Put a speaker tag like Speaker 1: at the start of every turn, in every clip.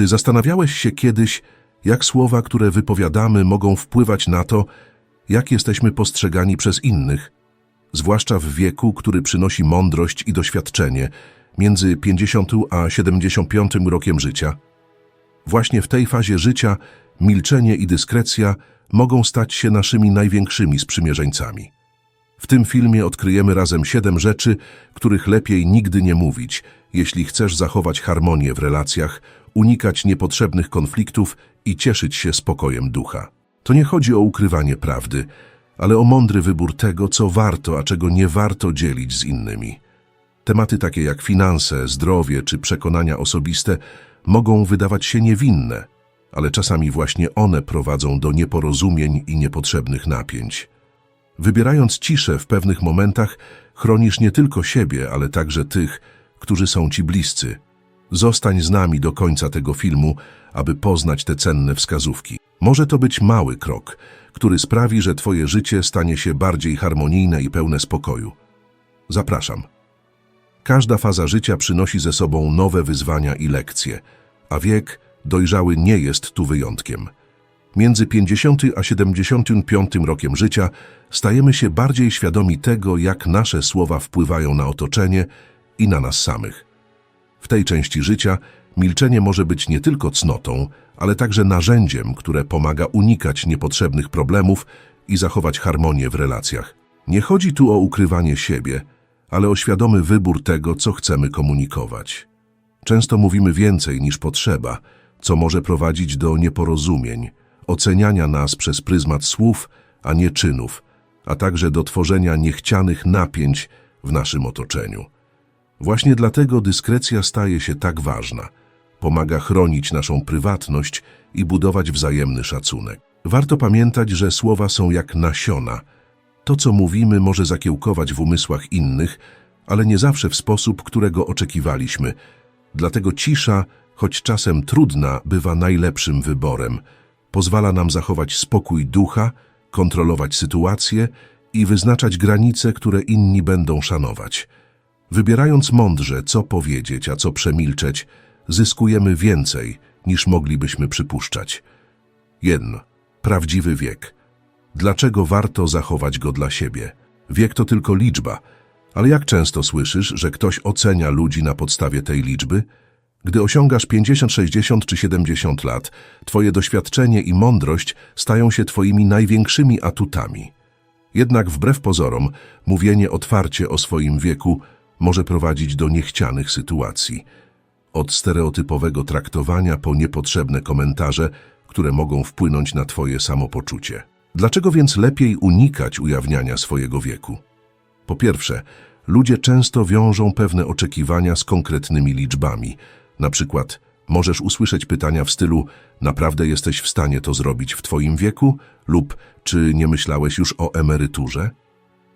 Speaker 1: Czy zastanawiałeś się kiedyś, jak słowa, które wypowiadamy, mogą wpływać na to, jak jesteśmy postrzegani przez innych, zwłaszcza w wieku, który przynosi mądrość i doświadczenie, między 50 a 75 rokiem życia? Właśnie w tej fazie życia milczenie i dyskrecja mogą stać się naszymi największymi sprzymierzeńcami. W tym filmie odkryjemy razem siedem rzeczy, których lepiej nigdy nie mówić, jeśli chcesz zachować harmonię w relacjach, unikać niepotrzebnych konfliktów i cieszyć się spokojem ducha. To nie chodzi o ukrywanie prawdy, ale o mądry wybór tego, co warto, a czego nie warto dzielić z innymi. Tematy takie jak finanse, zdrowie czy przekonania osobiste mogą wydawać się niewinne, ale czasami właśnie one prowadzą do nieporozumień i niepotrzebnych napięć. Wybierając ciszę w pewnych momentach, chronisz nie tylko siebie, ale także tych, którzy są ci bliscy. Zostań z nami do końca tego filmu, aby poznać te cenne wskazówki. Może to być mały krok, który sprawi, że twoje życie stanie się bardziej harmonijne i pełne spokoju. Zapraszam. Każda faza życia przynosi ze sobą nowe wyzwania i lekcje, a wiek dojrzały nie jest tu wyjątkiem. Między 50 a 75 rokiem życia stajemy się bardziej świadomi tego, jak nasze słowa wpływają na otoczenie i na nas samych. W tej części życia milczenie może być nie tylko cnotą, ale także narzędziem, które pomaga unikać niepotrzebnych problemów i zachować harmonię w relacjach. Nie chodzi tu o ukrywanie siebie, ale o świadomy wybór tego, co chcemy komunikować. Często mówimy więcej niż potrzeba, co może prowadzić do nieporozumień, oceniania nas przez pryzmat słów, a nie czynów, a także do tworzenia niechcianych napięć w naszym otoczeniu. Właśnie dlatego dyskrecja staje się tak ważna. Pomaga chronić naszą prywatność i budować wzajemny szacunek. Warto pamiętać, że słowa są jak nasiona. To, co mówimy, może zakiełkować w umysłach innych, ale nie zawsze w sposób, którego oczekiwaliśmy. Dlatego cisza, choć czasem trudna, bywa najlepszym wyborem. Pozwala nam zachować spokój ducha, kontrolować sytuację i wyznaczać granice, które inni będą szanować. Wybierając mądrze, co powiedzieć, a co przemilczeć, zyskujemy więcej, niż moglibyśmy przypuszczać. 1. Prawdziwy wiek. Dlaczego warto zachować go dla siebie? Wiek to tylko liczba, ale jak często słyszysz, że ktoś ocenia ludzi na podstawie tej liczby? Gdy osiągasz 50, 60 czy 70 lat, twoje doświadczenie i mądrość stają się twoimi największymi atutami. Jednak wbrew pozorom, mówienie otwarcie o swoim wieku może prowadzić do niechcianych sytuacji. Od stereotypowego traktowania po niepotrzebne komentarze, które mogą wpłynąć na twoje samopoczucie. Dlaczego więc lepiej unikać ujawniania swojego wieku? Po pierwsze, ludzie często wiążą pewne oczekiwania z konkretnymi liczbami. Na przykład możesz usłyszeć pytania w stylu naprawdę jesteś w stanie to zrobić w twoim wieku? Lub czy nie myślałeś już o emeryturze?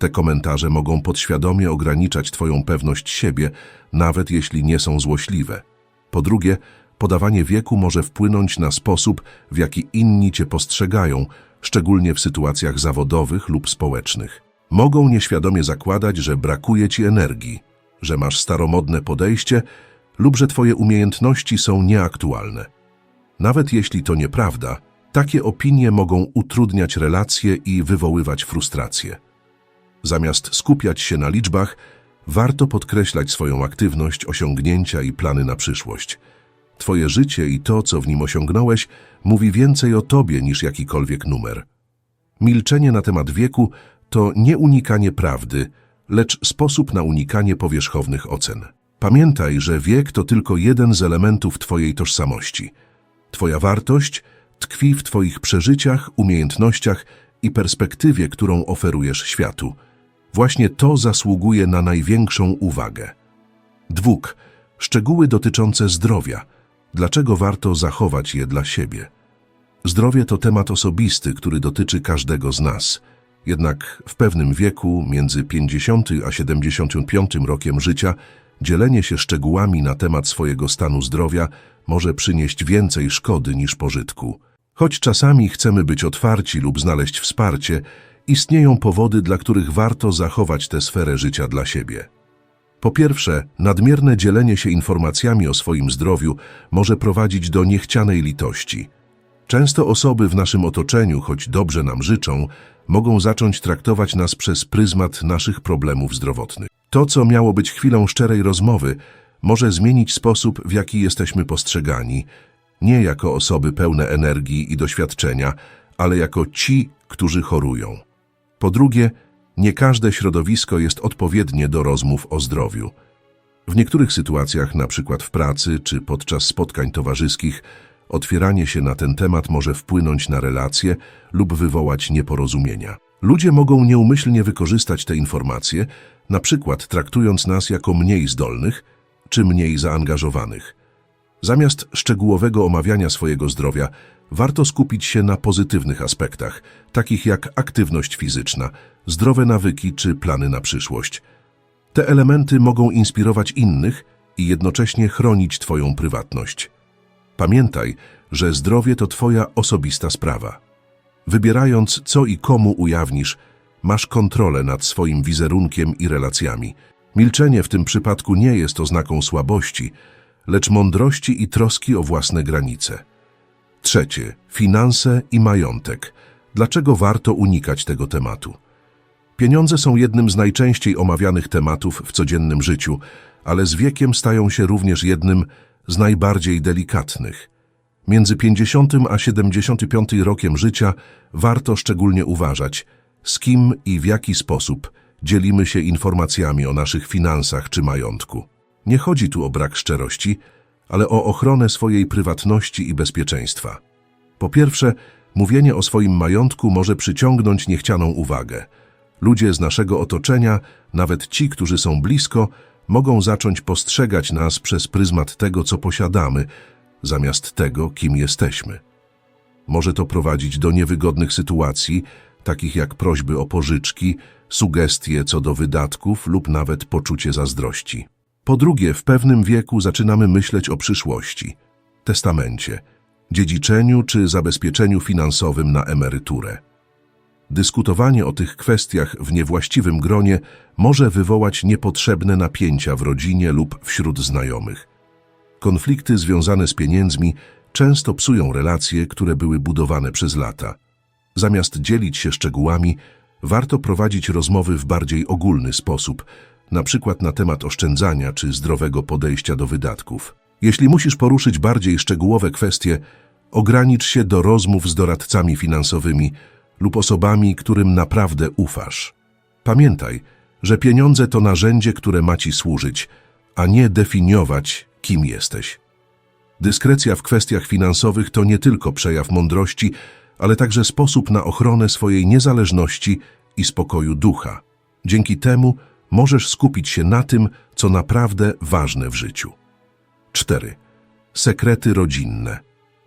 Speaker 1: Te komentarze mogą podświadomie ograniczać twoją pewność siebie, nawet jeśli nie są złośliwe. Po drugie, podawanie wieku może wpłynąć na sposób, w jaki inni cię postrzegają, szczególnie w sytuacjach zawodowych lub społecznych. Mogą nieświadomie zakładać, że brakuje ci energii, że masz staromodne podejście lub że twoje umiejętności są nieaktualne. Nawet jeśli to nieprawda, takie opinie mogą utrudniać relacje i wywoływać frustrację. Zamiast skupiać się na liczbach, warto podkreślać swoją aktywność, osiągnięcia i plany na przyszłość. Twoje życie i to, co w nim osiągnąłeś, mówi więcej o tobie niż jakikolwiek numer. Milczenie na temat wieku to nie unikanie prawdy, lecz sposób na unikanie powierzchownych ocen. Pamiętaj, że wiek to tylko jeden z elementów Twojej tożsamości. Twoja wartość tkwi w Twoich przeżyciach, umiejętnościach i perspektywie, którą oferujesz światu. Właśnie to zasługuje na największą uwagę. Dwóch. Szczegóły dotyczące zdrowia. Dlaczego warto zachować je dla siebie? Zdrowie to temat osobisty, który dotyczy każdego z nas. Jednak w pewnym wieku, między 50 a 75 rokiem życia, dzielenie się szczegółami na temat swojego stanu zdrowia może przynieść więcej szkody niż pożytku. Choć czasami chcemy być otwarci lub znaleźć wsparcie, istnieją powody, dla których warto zachować tę sferę życia dla siebie. Po pierwsze, nadmierne dzielenie się informacjami o swoim zdrowiu może prowadzić do niechcianej litości. Często osoby w naszym otoczeniu, choć dobrze nam życzą, mogą zacząć traktować nas przez pryzmat naszych problemów zdrowotnych. To, co miało być chwilą szczerej rozmowy, może zmienić sposób, w jaki jesteśmy postrzegani, nie jako osoby pełne energii i doświadczenia, ale jako ci, którzy chorują. Po drugie, nie każde środowisko jest odpowiednie do rozmów o zdrowiu. W niektórych sytuacjach, na przykład w pracy czy podczas spotkań towarzyskich, otwieranie się na ten temat może wpłynąć na relacje lub wywołać nieporozumienia. Ludzie mogą nieumyślnie wykorzystać te informacje, na przykład traktując nas jako mniej zdolnych czy mniej zaangażowanych. Zamiast szczegółowego omawiania swojego zdrowia, warto skupić się na pozytywnych aspektach, takich jak aktywność fizyczna, zdrowe nawyki czy plany na przyszłość. Te elementy mogą inspirować innych i jednocześnie chronić Twoją prywatność. Pamiętaj, że zdrowie to Twoja osobista sprawa. Wybierając, co i komu ujawnisz, masz kontrolę nad swoim wizerunkiem i relacjami. Milczenie w tym przypadku nie jest oznaką słabości, lecz mądrości i troski o własne granice. Trzecie, finanse i majątek. Dlaczego warto unikać tego tematu? Pieniądze są jednym z najczęściej omawianych tematów w codziennym życiu, ale z wiekiem stają się również jednym z najbardziej delikatnych. Między 50 a 75 rokiem życia warto szczególnie uważać, z kim i w jaki sposób dzielimy się informacjami o naszych finansach czy majątku. Nie chodzi tu o brak szczerości, ale o ochronę swojej prywatności i bezpieczeństwa. Po pierwsze, mówienie o swoim majątku może przyciągnąć niechcianą uwagę. Ludzie z naszego otoczenia, nawet ci, którzy są blisko, mogą zacząć postrzegać nas przez pryzmat tego, co posiadamy, zamiast tego, kim jesteśmy. Może to prowadzić do niewygodnych sytuacji, takich jak prośby o pożyczki, sugestie co do wydatków lub nawet poczucie zazdrości. Po drugie, w pewnym wieku zaczynamy myśleć o przyszłości, testamencie, dziedziczeniu czy zabezpieczeniu finansowym na emeryturę. Dyskutowanie o tych kwestiach w niewłaściwym gronie może wywołać niepotrzebne napięcia w rodzinie lub wśród znajomych. Konflikty związane z pieniędzmi często psują relacje, które były budowane przez lata. Zamiast dzielić się szczegółami, warto prowadzić rozmowy w bardziej ogólny sposób, na przykład na temat oszczędzania czy zdrowego podejścia do wydatków. Jeśli musisz poruszyć bardziej szczegółowe kwestie, ogranicz się do rozmów z doradcami finansowymi lub osobami, którym naprawdę ufasz. Pamiętaj, że pieniądze to narzędzie, które ma ci służyć, a nie definiować, kim jesteś. Dyskrecja w kwestiach finansowych to nie tylko przejaw mądrości, ale także sposób na ochronę swojej niezależności i spokoju ducha. Dzięki temu możesz skupić się na tym, co naprawdę ważne w życiu. 4. Sekrety rodzinne.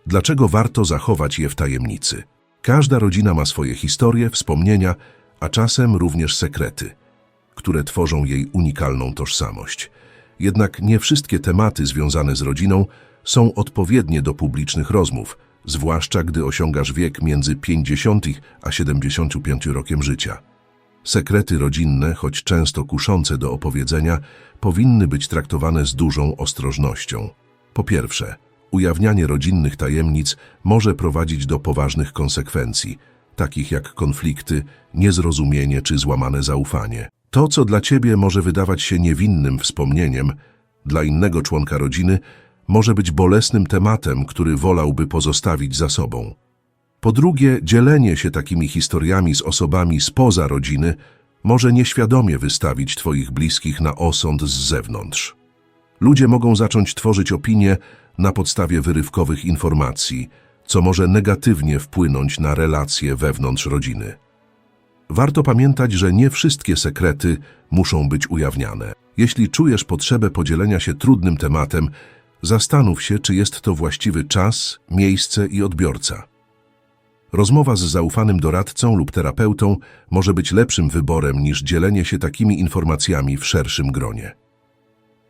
Speaker 1: Dlaczego warto zachować je w tajemnicy? Każda rodzina ma swoje historie, wspomnienia, a czasem również sekrety, które tworzą jej unikalną tożsamość. Jednak nie wszystkie tematy związane z rodziną są odpowiednie do publicznych rozmów, zwłaszcza gdy osiągasz wiek między 50 a 75 rokiem życia. Sekrety rodzinne, choć często kuszące do opowiedzenia, powinny być traktowane z dużą ostrożnością. Po pierwsze, ujawnianie rodzinnych tajemnic może prowadzić do poważnych konsekwencji, takich jak konflikty, niezrozumienie czy złamane zaufanie. To, co dla ciebie może wydawać się niewinnym wspomnieniem, dla innego członka rodziny może być bolesnym tematem, który wolałby pozostawić za sobą. Po drugie, dzielenie się takimi historiami z osobami spoza rodziny może nieświadomie wystawić Twoich bliskich na osąd z zewnątrz. Ludzie mogą zacząć tworzyć opinie na podstawie wyrywkowych informacji, co może negatywnie wpłynąć na relacje wewnątrz rodziny. Warto pamiętać, że nie wszystkie sekrety muszą być ujawniane. Jeśli czujesz potrzebę podzielenia się trudnym tematem, zastanów się, czy jest to właściwy czas, miejsce i odbiorca. Rozmowa z zaufanym doradcą lub terapeutą może być lepszym wyborem niż dzielenie się takimi informacjami w szerszym gronie.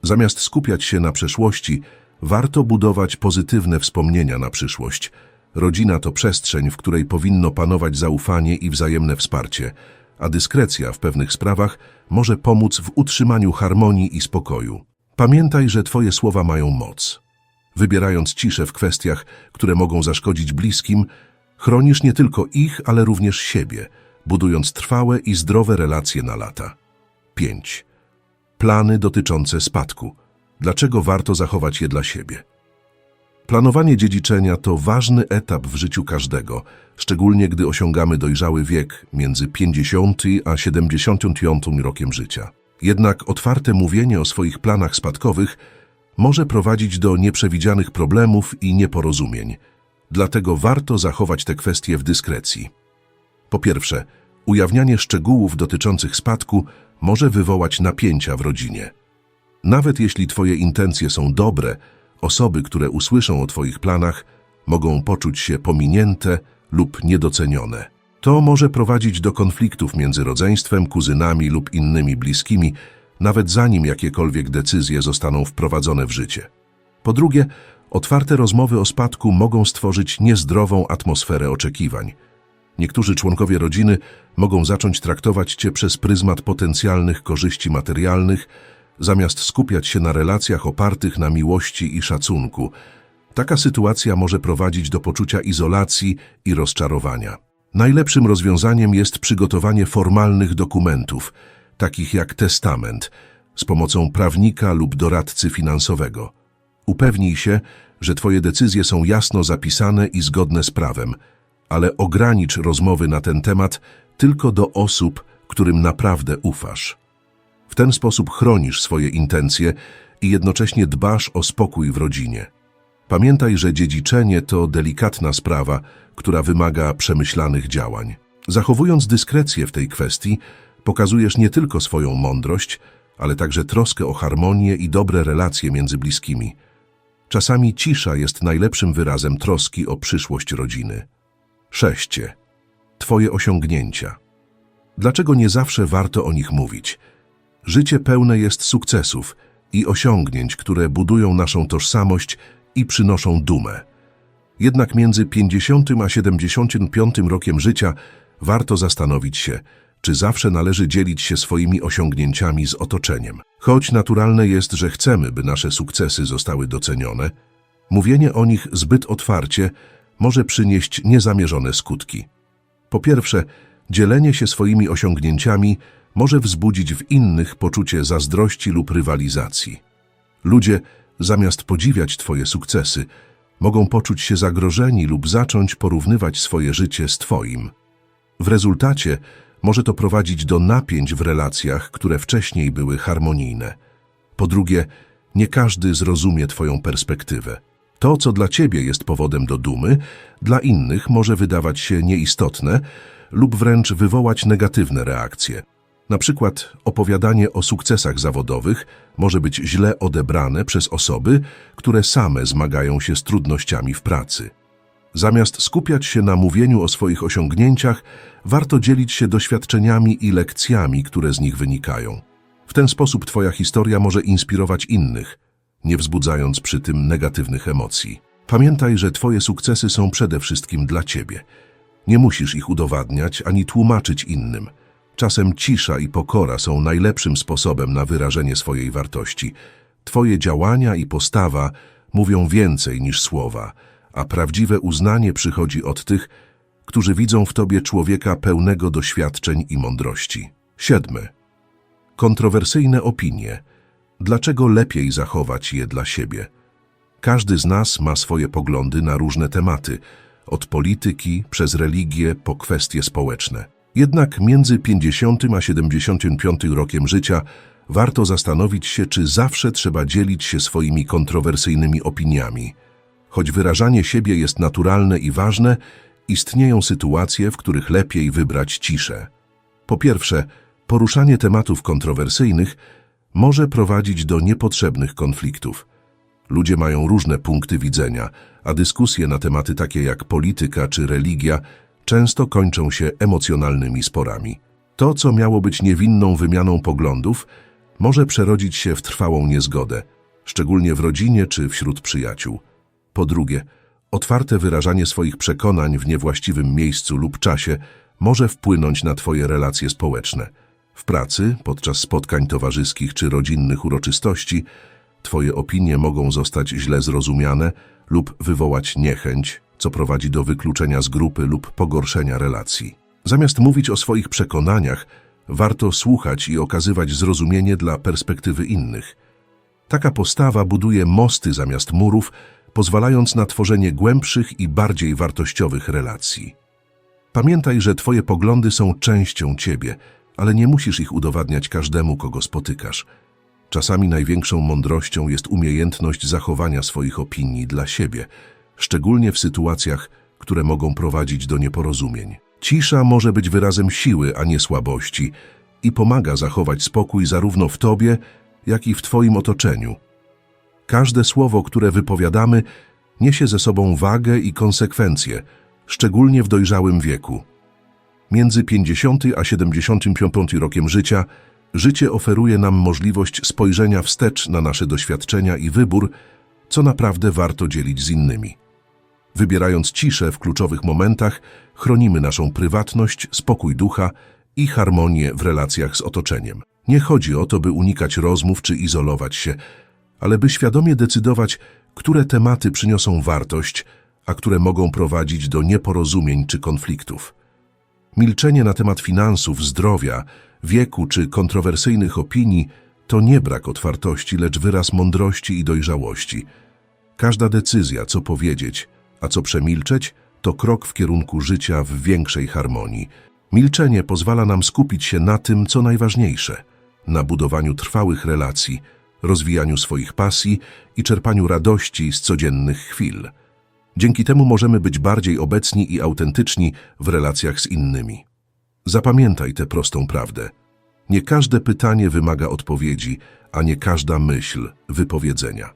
Speaker 1: Zamiast skupiać się na przeszłości, warto budować pozytywne wspomnienia na przyszłość. Rodzina to przestrzeń, w której powinno panować zaufanie i wzajemne wsparcie, a dyskrecja w pewnych sprawach może pomóc w utrzymaniu harmonii i spokoju. Pamiętaj, że Twoje słowa mają moc. Wybierając ciszę w kwestiach, które mogą zaszkodzić bliskim, chronisz nie tylko ich, ale również siebie, budując trwałe i zdrowe relacje na lata. 5. Plany dotyczące spadku. Dlaczego warto zachować je dla siebie? Planowanie dziedziczenia to ważny etap w życiu każdego, szczególnie gdy osiągamy dojrzały wiek między 50 a 75 rokiem życia. Jednak otwarte mówienie o swoich planach spadkowych może prowadzić do nieprzewidzianych problemów i nieporozumień. Dlatego warto zachować te kwestie w dyskrecji. Po pierwsze, ujawnianie szczegółów dotyczących spadku może wywołać napięcia w rodzinie. Nawet jeśli Twoje intencje są dobre, osoby, które usłyszą o Twoich planach, mogą poczuć się pominięte lub niedocenione. To może prowadzić do konfliktów między rodzeństwem, kuzynami lub innymi bliskimi, nawet zanim jakiekolwiek decyzje zostaną wprowadzone w życie. Po drugie, otwarte rozmowy o spadku mogą stworzyć niezdrową atmosferę oczekiwań. Niektórzy członkowie rodziny mogą zacząć traktować Cię przez pryzmat potencjalnych korzyści materialnych, zamiast skupiać się na relacjach opartych na miłości i szacunku. Taka sytuacja może prowadzić do poczucia izolacji i rozczarowania. Najlepszym rozwiązaniem jest przygotowanie formalnych dokumentów, takich jak testament, z pomocą prawnika lub doradcy finansowego. Upewnij się, że Twoje decyzje są jasno zapisane i zgodne z prawem, ale ogranicz rozmowy na ten temat tylko do osób, którym naprawdę ufasz. W ten sposób chronisz swoje intencje i jednocześnie dbasz o spokój w rodzinie. Pamiętaj, że dziedziczenie to delikatna sprawa, która wymaga przemyślanych działań. Zachowując dyskrecję w tej kwestii, pokazujesz nie tylko swoją mądrość, ale także troskę o harmonię i dobre relacje między bliskimi. Czasami cisza jest najlepszym wyrazem troski o przyszłość rodziny. Szeście. Twoje osiągnięcia. Dlaczego nie zawsze warto o nich mówić? Życie pełne jest sukcesów i osiągnięć, które budują naszą tożsamość i przynoszą dumę. Jednak między 50 a 75 rokiem życia warto zastanowić się, czy zawsze należy dzielić się swoimi osiągnięciami z otoczeniem. Choć naturalne jest, że chcemy, by nasze sukcesy zostały docenione, mówienie o nich zbyt otwarcie może przynieść niezamierzone skutki. Po pierwsze, dzielenie się swoimi osiągnięciami może wzbudzić w innych poczucie zazdrości lub rywalizacji. Ludzie, zamiast podziwiać Twoje sukcesy, mogą poczuć się zagrożeni lub zacząć porównywać swoje życie z Twoim. W rezultacie może to prowadzić do napięć w relacjach, które wcześniej były harmonijne. Po drugie, nie każdy zrozumie Twoją perspektywę. To, co dla Ciebie jest powodem do dumy, dla innych może wydawać się nieistotne lub wręcz wywołać negatywne reakcje. Na przykład opowiadanie o sukcesach zawodowych może być źle odebrane przez osoby, które same zmagają się z trudnościami w pracy. Zamiast skupiać się na mówieniu o swoich osiągnięciach, warto dzielić się doświadczeniami i lekcjami, które z nich wynikają. W ten sposób Twoja historia może inspirować innych, nie wzbudzając przy tym negatywnych emocji. Pamiętaj, że Twoje sukcesy są przede wszystkim dla Ciebie. Nie musisz ich udowadniać ani tłumaczyć innym. Czasem cisza i pokora są najlepszym sposobem na wyrażenie swojej wartości. Twoje działania i postawa mówią więcej niż słowa, a prawdziwe uznanie przychodzi od tych, którzy widzą w Tobie człowieka pełnego doświadczeń i mądrości. Siedmy. Kontrowersyjne opinie. Dlaczego lepiej zachować je dla siebie? Każdy z nas ma swoje poglądy na różne tematy, od polityki przez religię po kwestie społeczne. Jednak między 50 a 75 rokiem życia warto zastanowić się, czy zawsze trzeba dzielić się swoimi kontrowersyjnymi opiniami. Choć wyrażanie siebie jest naturalne i ważne, istnieją sytuacje, w których lepiej wybrać ciszę. Po pierwsze, poruszanie tematów kontrowersyjnych może prowadzić do niepotrzebnych konfliktów. Ludzie mają różne punkty widzenia, a dyskusje na tematy takie jak polityka czy religia często kończą się emocjonalnymi sporami. To, co miało być niewinną wymianą poglądów, może przerodzić się w trwałą niezgodę, szczególnie w rodzinie czy wśród przyjaciół. Po drugie, otwarte wyrażanie swoich przekonań w niewłaściwym miejscu lub czasie może wpłynąć na Twoje relacje społeczne. W pracy, podczas spotkań towarzyskich czy rodzinnych uroczystości, Twoje opinie mogą zostać źle zrozumiane lub wywołać niechęć, co prowadzi do wykluczenia z grupy lub pogorszenia relacji. Zamiast mówić o swoich przekonaniach, warto słuchać i okazywać zrozumienie dla perspektywy innych. Taka postawa buduje mosty zamiast murów, pozwalając na tworzenie głębszych i bardziej wartościowych relacji. Pamiętaj, że Twoje poglądy są częścią Ciebie, ale nie musisz ich udowadniać każdemu, kogo spotykasz. Czasami największą mądrością jest umiejętność zachowania swoich opinii dla siebie, szczególnie w sytuacjach, które mogą prowadzić do nieporozumień. Cisza może być wyrazem siły, a nie słabości i pomaga zachować spokój zarówno w Tobie, jak i w Twoim otoczeniu. Każde słowo, które wypowiadamy, niesie ze sobą wagę i konsekwencje, szczególnie w dojrzałym wieku. Między 50 a 75 rokiem życia życie oferuje nam możliwość spojrzenia wstecz na nasze doświadczenia i wybór, co naprawdę warto dzielić z innymi. Wybierając ciszę w kluczowych momentach, chronimy naszą prywatność, spokój ducha i harmonię w relacjach z otoczeniem. Nie chodzi o to, by unikać rozmów czy izolować się, ale by świadomie decydować, które tematy przyniosą wartość, a które mogą prowadzić do nieporozumień czy konfliktów. Milczenie na temat finansów, zdrowia, wieku czy kontrowersyjnych opinii to nie brak otwartości, lecz wyraz mądrości i dojrzałości. Każda decyzja, co powiedzieć, a co przemilczeć, to krok w kierunku życia w większej harmonii. Milczenie pozwala nam skupić się na tym, co najważniejsze, na budowaniu trwałych relacji, rozwijaniu swoich pasji i czerpaniu radości z codziennych chwil. Dzięki temu możemy być bardziej obecni i autentyczni w relacjach z innymi. Zapamiętaj tę prostą prawdę. Nie każde pytanie wymaga odpowiedzi, a nie każda myśl wypowiedzenia.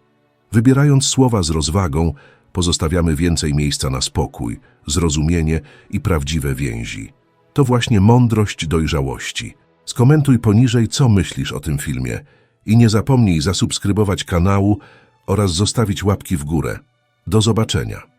Speaker 1: Wybierając słowa z rozwagą, pozostawiamy więcej miejsca na spokój, zrozumienie i prawdziwe więzi. To właśnie mądrość dojrzałości. Skomentuj poniżej, co myślisz o tym filmie i nie zapomnij zasubskrybować kanału oraz zostawić łapki w górę. Do zobaczenia.